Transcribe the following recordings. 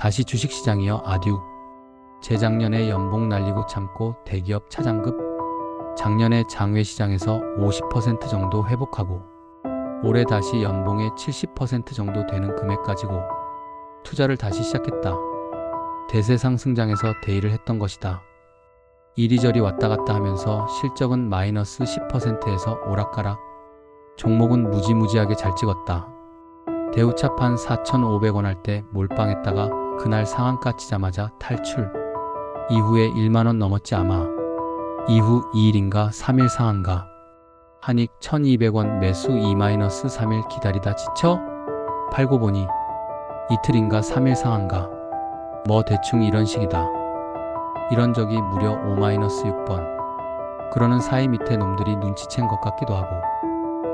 다시 주식시장이여 아듀. 재작년에 연봉 날리고 참고 대기업 차장급. 작년에 장외시장에서 50% 정도 회복하고 올해 다시 연봉의 70% 정도 되는 금액 가지고 투자를 다시 시작했다. 대세 상승장에서 대일을 했던 것이다. 이리저리 왔다 갔다 하면서 실적은 마이너스 10%에서 오락가락. 종목은 무지무지하게 잘 찍었다. 대우차판 4,500원 할 때 몰빵했다가 그날 상한가 치자마자 탈출. 이후에 1만원 넘었지 아마. 이후 2일인가 3일 상한가. 한익 1200원 매수 2-3일 기다리다 지쳐? 팔고 보니 이틀인가 3일 상한가. 뭐 대충 이런 식이다. 이런 적이 무려 5-6번. 그러는 사이 밑에 놈들이 눈치챈 것 같기도 하고.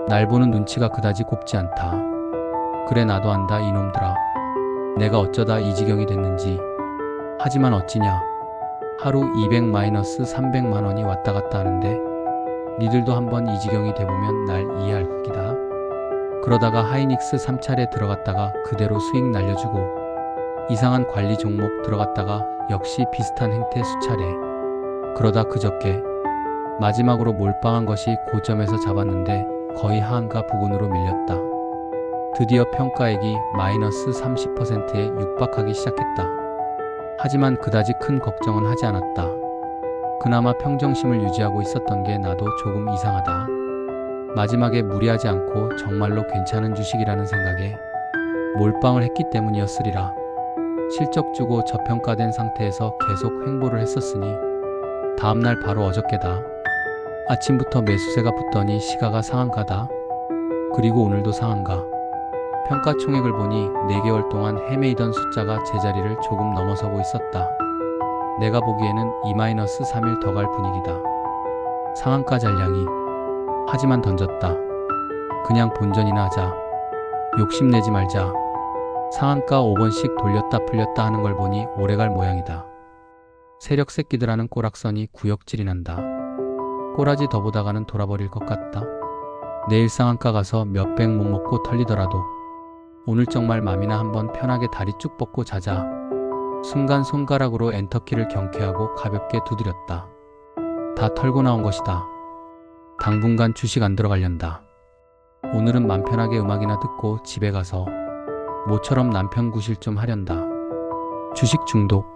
날 보는 눈치가 그다지 곱지 않다. 그래 나도 안다 이놈들아. 내가 어쩌다 이 지경이 됐는지. 하지만 어찌냐. 하루 200-300만 원이 왔다 갔다 하는데 니들도 한번 이 지경이 돼보면 날 이해할 거기다. 그러다가 하이닉스 3차례 들어갔다가 그대로 수익 날려주고 이상한 관리 종목 들어갔다가 역시 비슷한 행태 수차례. 그러다 그저께 마지막으로 몰빵한 것이 고점에서 잡았는데 거의 하한가 부근으로 밀렸다. 드디어 평가액이 마이너스 30%에 육박하기 시작했다. 하지만 그다지 큰 걱정은 하지 않았다. 그나마 평정심을 유지하고 있었던 게 나도 조금 이상하다. 마지막에 무리하지 않고 정말로 괜찮은 주식이라는 생각에 몰빵을 했기 때문이었으리라. 실적 주고 저평가된 상태에서 계속 횡보를 했었으니 다음날 바로 어저께다. 아침부터 매수세가 붙더니 시가가 상한가다. 그리고 오늘도 상한가. 평가 총액을 보니 4개월 동안 헤매이던 숫자가 제자리를 조금 넘어서고 있었다. 내가 보기에는 2-3일 더 갈 분위기다. 상한가 잔량이. 하지만 던졌다. 그냥 본전이나 하자. 욕심내지 말자. 상한가 5번씩 돌렸다 풀렸다 하는 걸 보니 오래갈 모양이다. 세력 새끼들하는 꼬락선이 구역질이 난다. 꼬라지 더 보다가는 돌아버릴 것 같다. 내일 상한가 가서 몇백 못 먹고 털리더라도 오늘 정말 맘이나 한번 편하게 다리 쭉 뻗고 자자. 순간 손가락으로 엔터키를 경쾌하고 가볍게 두드렸다. 다 털고 나온 것이다. 당분간 주식 안 들어갈련다. 오늘은 맘 편하게 음악이나 듣고 집에 가서 모처럼 남편 구실 좀 하련다. 주식 중독,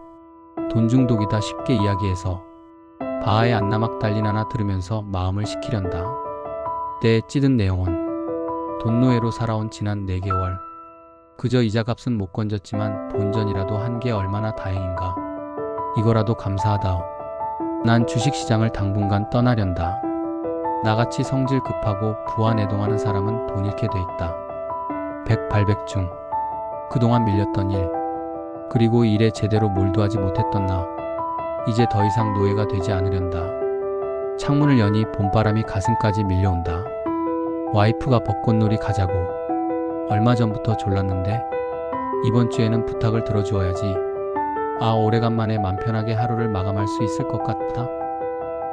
돈 중독이다 쉽게 이야기해서 바하의 안나막 달린 하나 들으면서 마음을 식히련다. 때에 찌든 내용은 돈노예로 살아온 지난 4개월. 그저 이자 값은 못 건졌지만 본전이라도 한 게 얼마나 다행인가. 이거라도 감사하다오. 난 주식시장을 당분간 떠나련다. 나같이 성질 급하고 부하내동하는 사람은 돈 잃게 돼 있다. 백발백중. 그동안 밀렸던 일, 그리고 일에 제대로 몰두하지 못했던 나. 이제 더 이상 노예가 되지 않으련다. 창문을 여니 봄바람이 가슴까지 밀려온다. 와이프가 벚꽃놀이 가자고. 얼마 전부터 졸랐는데 이번 주에는 부탁을 들어주어야지. 아 오래간만에 맘 편하게 하루를 마감할 수 있을 것 같다.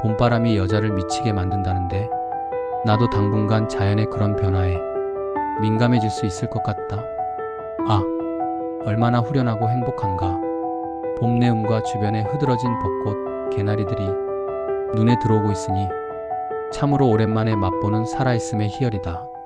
봄바람이 여자를 미치게 만든다는데 나도 당분간 자연의 그런 변화에 민감해질 수 있을 것 같다. 아 얼마나 후련하고 행복한가. 봄 내음과 주변에 흐드러진 벚꽃, 개나리들이 눈에 들어오고 있으니 참으로 오랜만에 맛보는 살아있음의 희열이다.